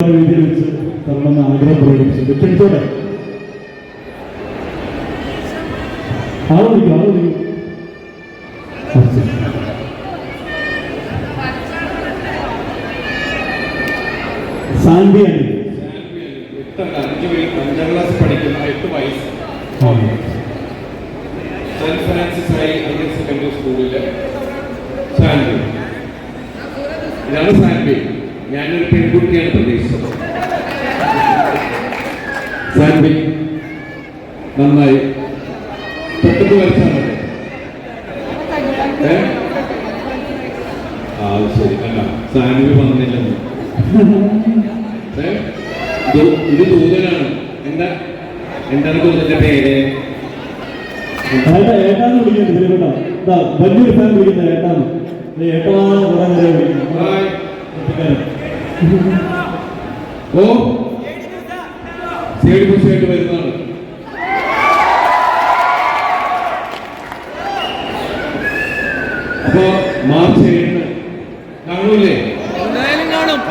രീതിയിൽ വെച്ച് തരണമെന്ന് ആഗ്രഹം പ്രകടിപ്പിച്ചു അഞ്ചാം ക്ലാസ് പഠിക്കുന്ന എട്ട് വയസ്സ് saint Francis high higher secondary സ്കൂളിലെ ഇതാണ് ഞാനൊരു പെൺകുട്ടിയാണ് പ്രതീക്ഷിച്ചത്. സാൻവി നന്നായി. പെട്ടെന്ന് വരച്ചാൽ മതി. ആ ശരി. അല്ല സാൻവി വന്നില്ലെന്ന്. ഇത് ദൂതനാണ്. എന്താ? എന്താണ് ദൂതന്റെ പേര്? ഏട്ടാ ഏട്ടാന്ന് വിളിക്കുന്നത് വലിയൊരു ഫാൻ വിളിക്കുന്നത് ഏട്ടാന്ന്. ഇത് സൈഡ് ബുഷായിട്ട് വരുന്നതാണ്. അപ്പോ മാർച്ച് ഏഴിന് കാണൂലേ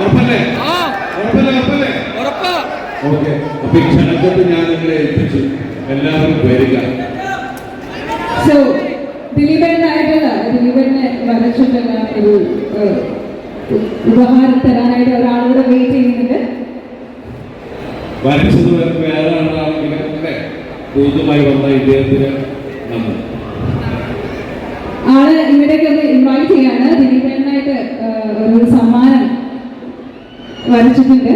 ഉറപ്പല്ലേ? ഉറപ്പല്ലേ ഉറപ്പല്ലേ? ഉറപ്പാ. ഓക്കെ. അപ്പൊ ഈ ക്ഷണക്കത്ത് ഞാൻ നിങ്ങളെ ഏൽപ്പിച്ചു. എല്ലാവരും വരിക. സോ ദിലീപേട്ടനായിട്ടുള്ള ദിലീപേട്ടനെ വരച്ചിട്ടുള്ള ഒരു ഉപഹാരം തരാനായിട്ട് ഒരാളോട് വെയിറ്റ് ചെയ്യുന്നുണ്ട് വരച്ചത് വരുമ്പോൾ ആളാണെങ്കിലും അല്ലേ വന്ന ഇദ്ദേഹത്തിന് നമ്മൾ ആൾ ഇവിടേക്ക് ഒന്ന് ഇൻവൈറ്റ് ചെയ്യാണ്. ദിലീപനായിട്ട് ഒരു സമ്മാനം വരച്ചിട്ടുണ്ട്.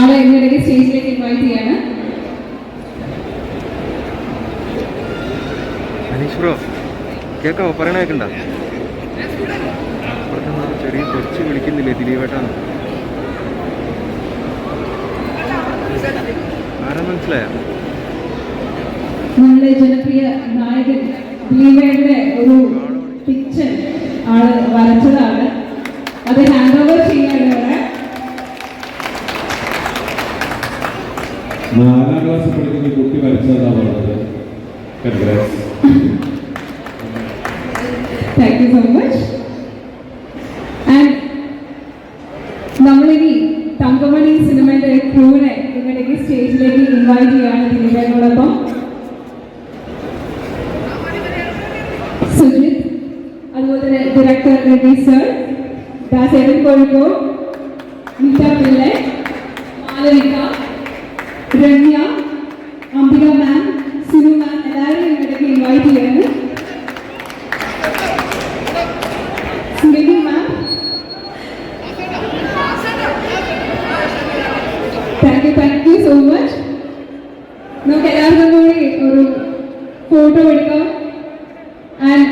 ആളെ ഇന്നിടയ്ക്ക് സ്റ്റേജിലേക്ക് ഇൻവൈറ്റ് ചെയ്യാണ്. അനീഷ് ബ്രോ കേക്കാവോ പറയണ കേക്കണ്ട അപ്പുറത്തുനിന്ന് ചെറിയ കൊച്ചു വിളിക്കുന്നില്ലേ ദിലീപേട്ടാന്ന് ആരാ മനസ്സിലായോ? നമ്മുടെ ജനപ്രിയ നായകൻ ദിലീപേട്ടന്റെ ഒരു പിക്ചർ ആൾ വരച്ചതാണ്. അത് ഹാൻഡ് ഓവർ ചെയ്യാണ് നാലാം ക്ലാസ് പഠിക്കുന്ന കുട്ടി വരച്ചതെന്നാ പറഞ്ഞത്. Thank you so much and നമ്മളിനി തങ്കമണി സിനിമയുടെ ക്രൂവിനെ നിങ്ങളുടെ സ്റ്റേജിലേക്ക് ഇൻവൈറ്റ് ചെയ്യാണ് ദിലീപനോടൊപ്പം സുജിത് അതുപോലെ തന്നെ ഡയറക്ടർ രവി സർ ദാസേവൻ കോഴിക്കോട് നീത പിള്ളെ മാലവിക രമ്യ അംബിക മാം സിനു മാം എല്ലാവരെയും ഇവിടേക്ക് ഇൻവൈറ്റ് ചെയ്യാണ് Smithi ma'am thank you thank you so much നമുക്ക് എല്ലാവർക്കും കൂടി ഒരു ഫോട്ടോ എടുക്കാം. ആൻഡ്